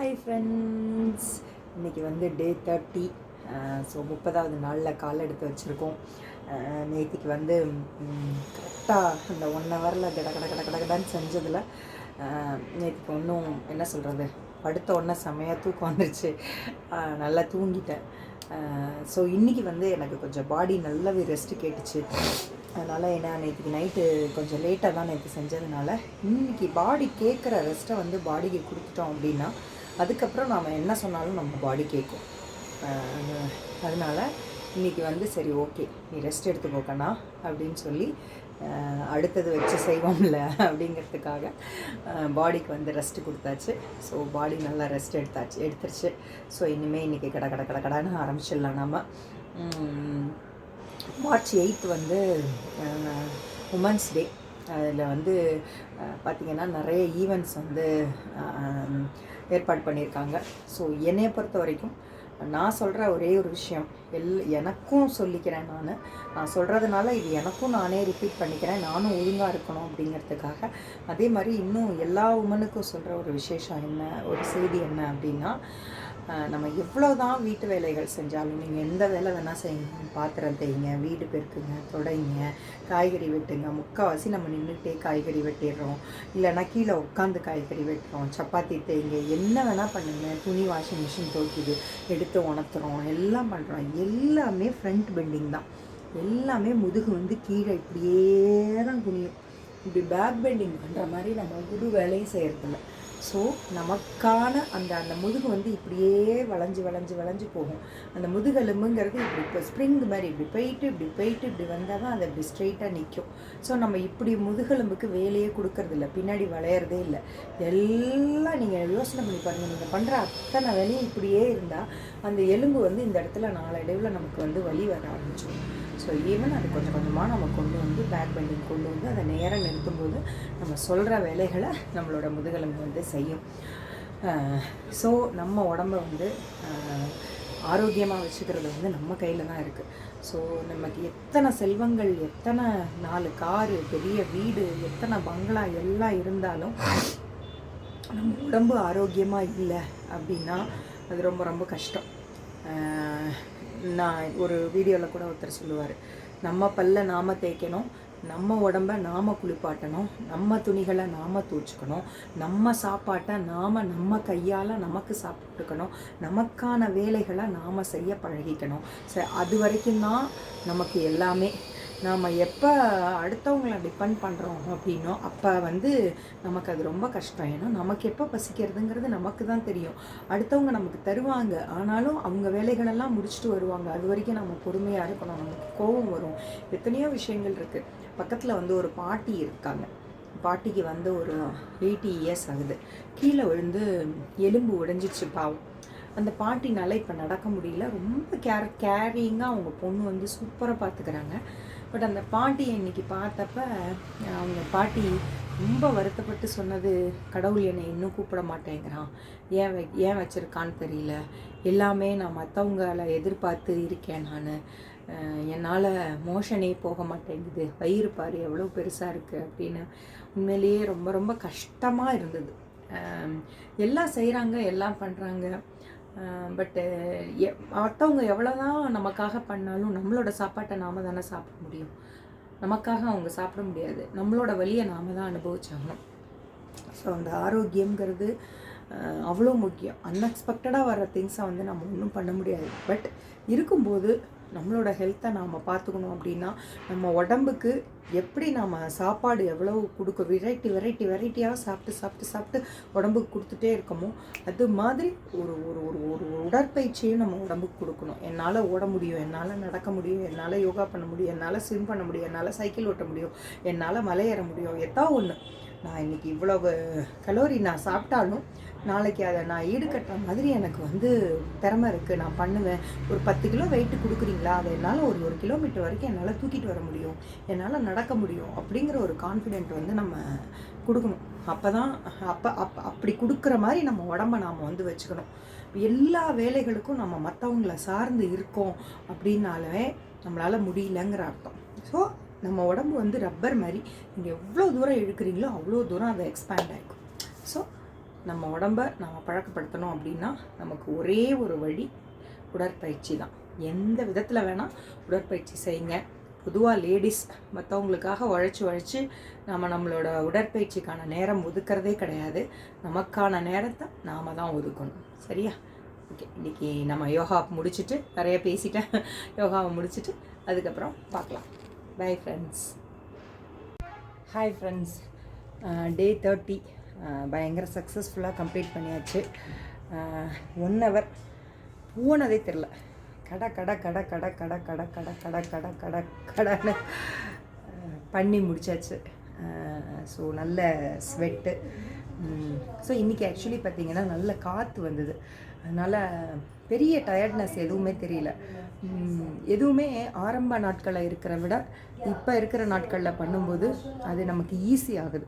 Hi friends இன்றைக்கி வந்து டே thirty so முப்பதாவது நாளில் கால் எடுத்து வச்சுருக்கோம். நேற்றுக்கு வந்து கரெக்டாக அந்த ஒன் ஹவரில் கட கட கட கடகடான்னு செஞ்சதில் நேற்றுக்கு ஒன்றும் என்ன சொல்கிறது படுத்த உடனே செமையாக தூக்கம் வந்துருச்சு. நல்லா தூங்கிட்டேன். ஸோ இன்றைக்கி வந்து எனக்கு கொஞ்சம் பாடி நல்லாவே ரெஸ்ட்டு கேட்டுச்சு. அதனால் ஏன்னா நேற்றுக்கு நைட்டு கொஞ்சம் லேட்டாக தான் நேற்று செஞ்சதுனால இன்றைக்கி பாடி கேட்குற ரெஸ்ட்டை வந்து பாடிக்கு கொடுத்துட்டோம் அப்படின்னா அதுக்கப்புறம் நாம் என்ன சொன்னாலும் நம்ம பாடி கேட்கும் அதனால் அதனால வந்து சரி ஓகே நீ ரெஸ்ட் எடுத்துக்கோக்கண்ணா அப்படின்னு சொல்லி அடுத்தது வச்சு செய்வோம்ல அப்படிங்கிறதுக்காக பாடிக்கு வந்து ரெஸ்ட் கொடுத்தாச்சு. ஸோ பாடி நல்லா ரெஸ்ட் எடுத்தாச்சு எடுத்துருச்சு. ஸோ இனிமேல் இன்றைக்கி கட கட கட கடைன்னு ஆரம்பிச்சிடலாம் நம்ம மார்ச் எயித் வந்து உமன்ஸ் டே அதில் வந்து பார்த்திங்கன்னா நிறைய ஈவெண்ட்ஸ் வந்து ஏற்பாடு பண்ணியிருக்காங்க. ஸோ என்னையை பொறுத்த வரைக்கும் நான் சொல்கிற ஒரே ஒரு விஷயம் எல் எனக்கும் சொல்லிக்கிறேன் நான். நான் சொல்கிறதுனால இது எனக்கும் நானே ரிப்பீட் பண்ணிக்கிறேன். நானும் ஒழுங்காக இருக்கணும் அப்படிங்கிறதுக்காக. அதே மாதிரி இன்னும் எல்லா உமனுக்கும் சொல்கிற ஒரு விசேஷம் என்ன ஒரு செய்தி என்ன அப்படின்னா நம்ம எவ்வளோ தான் வீட்டு வேலைகள் செஞ்சாலும் நீங்கள் எந்த வேலை வேணால் செய்யுங்க. பாத்திரம் தேய்ங்க வீடு பெருக்குங்க தொடைங்க காய்கறி வெட்டுங்க. முக்கால்வாசி நம்ம நின்றுட்டே காய்கறி வெட்டிடுறோம். இல்லைன்னா கீழே உட்காந்து காய்கறி வெட்டுறோம். சப்பாத்தி தேய்ங்க என்ன வேணால் பண்ணுங்க. துணி வாஷிங் மிஷின் தோக்கிது எடுத்து உணர்த்துறோம். எல்லாம் பண்ணுறோம் எல்லாமே ஃப்ரண்ட் பெண்டிங் தான். எல்லாமே முதுகு வந்து கீழே இப்படியே தான் குனியும். இப்படி பேக் பெண்டிங் பண்ணுற மாதிரி நம்ம ஒரு வேலையும் செய்கிறதில்ல ஸோ நமக்கான அந்த அந்த முதுகு வந்து இப்படியே வளைஞ்சு வளைஞ்சு வளைஞ்சு போகும். அந்த முதுகெலும்புங்கிறது இப்படி இப்போ ஸ்ப்ரிங் மாதிரி இப்படி போயிட்டு இப்படி போயிட்டு இப்படி வந்தால் தான் அது இப்படி ஸ்ட்ரெயிட்டாக நிற்கும் ஸோ நம்ம இப்படி முதுகெலும்புக்கு வேலையே கொடுக்கறதில்ல பின்னாடி வளையறதே இல்லை. எல்லாம் நீங்கள் யோசனை பண்ணி பாருங்கள் நீங்கள் பண்ணுற அத்தனை வேலையும் இப்படியே இருந்தால் அந்த எலும்பு வந்து இந்த இடத்துல நாளடைவில் நமக்கு வந்து வலி வர ஆரம்பிச்சிடும். ஸோ ஈவன் அது கொஞ்சம் கொஞ்சமாக நம்ம கொண்டு வந்து பேக் பெண்டிங் கொண்டு வந்து அதை நேரம் நிறுத்தும்போது நம்ம சொல்கிற வேலைகளை நம்மளோட முதுகெலும்பு வந்து செய்யும். ஸோ நம்ம உடம்ப வந்து ஆரோக்கியமாக வச்சுக்கிறது வந்து நம்ம கையில் தான் இருக்குது ஸோ நமக்கு எத்தனை செல்வங்கள் எத்தனை நாலு காரு பெரிய வீடு எத்தனை பங்களா எல்லாம் இருந்தாலும் நம்ம உடம்பு ஆரோக்கியமாக இல்லை அப்படின்னா அது ரொம்ப ரொம்ப கஷ்டம். நான் ஒரு வீடியோவில் கூட ஒருத்தர் சொல்லுவார் நம்ம பல்ல நாம் தேய்க்கணும் நம்ம உடம்ப நாம் குளிப்பாட்டணும் நம்ம துணிகளை நாம் தூச்சிக்கணும் நம்ம சாப்பாட்டை நாம் நம்ம கையால் நமக்கு சாப்பிட்டுக்கணும் நமக்கான வேலைகளை நாம் செய்ய பழகிக்கணும். ச அது வரைக்கும் தான் நமக்கு எல்லாமே நாம் எப்போ அடுத்தவங்கள டிபெண்ட் பண்ணுறோம் அப்படின்னோ அப்போ வந்து நமக்கு அது ரொம்ப கஷ்டம். ஏன்னா நமக்கு எப்போ பசிக்கிறதுங்கிறது நமக்கு தான் தெரியும். அடுத்தவங்க நமக்கு தருவாங்க. ஆனாலும் அவங்க வேலைகளெல்லாம் முடிச்சுட்டு வருவாங்க. அது வரைக்கும் நம்ம பொறுமையாக இருக்கணும். நமக்கு கோபம் வரும். எத்தனையோ விஷயங்கள் இருக்குது பக்கத்தில் வந்து ஒரு பாட்டி இருக்காங்க. பாட்டிக்கு வந்து ஒரு எயிட்டி இயர்ஸ் ஆகுது. கீழே விழுந்து எலும்பு உடைஞ்சிச்சு பாவம். அந்த பாட்டினால் இப்போ நடக்க முடியல. ரொம்ப கேர் கேரிங்காக அவங்க பொண்ணு வந்து சூப்பராக பார்த்துக்கிறாங்க பட் அந்த பாட்டியை இன்னைக்கு பார்த்தப்ப அவங்க பாட்டி ரொம்ப வருத்தப்பட்டு சொன்னது கடவுள் என்னை இன்னும் கூப்பிட மாட்டேங்கிறான். ஏன் வை ஏன் வச்சுருக்கான்னு தெரியல. எல்லாமே நான் மற்றவங்கள எதிர்பார்த்து இருக்கேன் நான். என்னால் மோஷனே போக மாட்டேங்குது. வயிறு பாரு எவ்வளோ பெருசாக இருக்குது அப்படின்னு உண்மையிலேயே ரொம்ப ரொம்ப கஷ்டமாக இருந்தது. எல்லாம் செய்கிறாங்க எல்லாம் பண்ணுறாங்க பட்டு எ மற்றவங்க எவ்வளோ தான் நமக்காக பண்ணாலும் நம்மளோட சாப்பாட்டை நாம தானே சாப்பிட முடியும். நமக்காக அவங்க சாப்பிட முடியாது. நம்மளோட வழியை நாம தான் அனுபவிச்சாகணும். ஸோ அந்த ஆரோக்கியங்கிறது அவ்வளோ முக்கியம். அன்எக்ஸ்பெக்டடாக வர திங்ஸை வந்து நம்ம ஒன்றும் பண்ண முடியாது. பட் இருக்கும்போது நம்மளோட ஹெல்த்தை நாம் பார்த்துக்கணும் அப்படின்னா நம்ம உடம்புக்கு எப்படி நாம் சாப்பாடு எவ்வளோ கொடுக்க வெரைட்டி வெரைட்டி வெரைட்டியாக சாப்பிட்டு சாப்பிட்டு சாப்பிட்டு உடம்புக்கு கொடுத்துட்டே இருக்கமோ அது மாதிரி ஒரு ஒரு ஒரு ஒரு உடற்பயிற்சியும் நம்ம உடம்புக்கு கொடுக்கணும். என்னால் ஓட முடியும் என்னால் நடக்க முடியும் என்னால் யோகா பண்ண முடியும் என்னால் ஸ்விம் பண்ண முடியும் என்னால் சைக்கிள் ஓட்ட முடியும் என்னால் மலையேற முடியும் எதா ஒன்று நான் இன்னைக்கு இவ்வளவு கலோரி நான் சாப்பிட்டாலும் நாளைக்கு அதை நான் ஈடுகட்டுற மாதிரி எனக்கு வந்து திறமை இருக்குது நான் பண்ணுவேன். ஒரு பத்து கிலோ வெயிட் கொடுக்குறீங்களா? அதை என்னால் ஒரு ஒரு கிலோமீட்டர் வரைக்கும் என்னால் தூக்கிட்டு வர முடியும். என்னால் நடக்க முடியும் அப்படிங்கிற ஒரு கான்ஃபிடென்ட் வந்து நம்ம கொடுக்கணும். அப்போ தான் அப்போ அப் அப்படி கொடுக்குற மாதிரி நம்ம உடம்ப நாம் வந்து வச்சுக்கணும். எல்லா வேலைகளுக்கும் நம்ம மற்றவங்கள சார்ந்து இருக்கோம் அப்படின்னாலே நம்மளால் முடியலங்கிற அர்த்தம். ஸோ நம்ம உடம்பு வந்து ரப்பர் மாதிரி. நீங்கள் எவ்வளோ தூரம் இழுக்கிறீங்களோ அவ்வளோ தூரம் அதை எக்ஸ்பேண்ட் ஆகிக்கும் ஸோ நம்ம உடம்ப நம்ம பழக்கப்படுத்தணும் அப்படின்னா நமக்கு ஒரே ஒரு வழி உடற்பயிற்சி தான். எந்த விதத்தில் வேணால் உடற்பயிற்சி செய்யுங்க. பொதுவாக லேடிஸ் மற்றவங்களுக்காக உழைச்சி உழைச்சி நம்ம நம்மளோட உடற்பயிற்சிக்கான நேரம் ஒதுக்கிறதே கிடையாது. நமக்கான நேரத்தை நாம் தான் ஒதுக்கணும். சரியா? ஓகே இன்றைக்கி நம்ம யோகா முடிச்சுட்டு நிறைய பேசிட்டேன். யோகாவை முடிச்சுட்டு அதுக்கப்புறம் பார்க்கலாம். Bye friends hi friends day thirty பயங்கர சக்ஸஸ்ஃபுல்லாக கம்ப்ளீட் பண்ணியாச்சு ஒன் ஹவர் போனதே தெரில கடை கடை கடை கடை கடை கடை கடை கடை கடை கடை கடைன்னு பண்ணி முடிச்சாச்சு ஸோ நல்ல ஸ்வெட்டு ஸோ இன்றைக்கி ஆக்சுவலி பார்த்திங்கன்னா நல்ல காற்று வந்தது அதனால் பெரிய டயர்ட்னஸ் எதுவுமே தெரியல. எதுவுமே ஆரம்ப நாட்களில் இருக்கிற விட இப்போ இருக்கிற நாட்களில் பண்ணும்போது அது நமக்கு ஈஸி ஆகுது.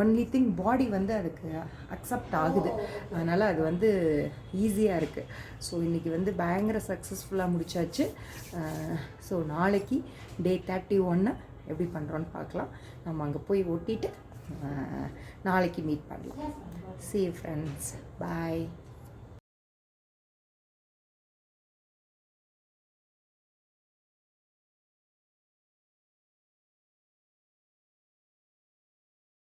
ஒன்லி திங் பாடி வந்து அதுக்கு அக்செப்ட் ஆகுது. அதனால் அது வந்து ஈஸியாக இருக்குது ஸோ இன்றைக்கி வந்து பயங்கர சக்ஸஸ்ஃபுல்லாக முடிச்சாச்சு. ஸோ நாளைக்கு டே தேர்ட்டி ஒன்று எப்படி பண்ணுறோன்னு பார்க்கலாம். நம்ம அங்கே போய் ஒட்டிட்டு நாளைக்கு மீட் பண்ணலாம். See friends bye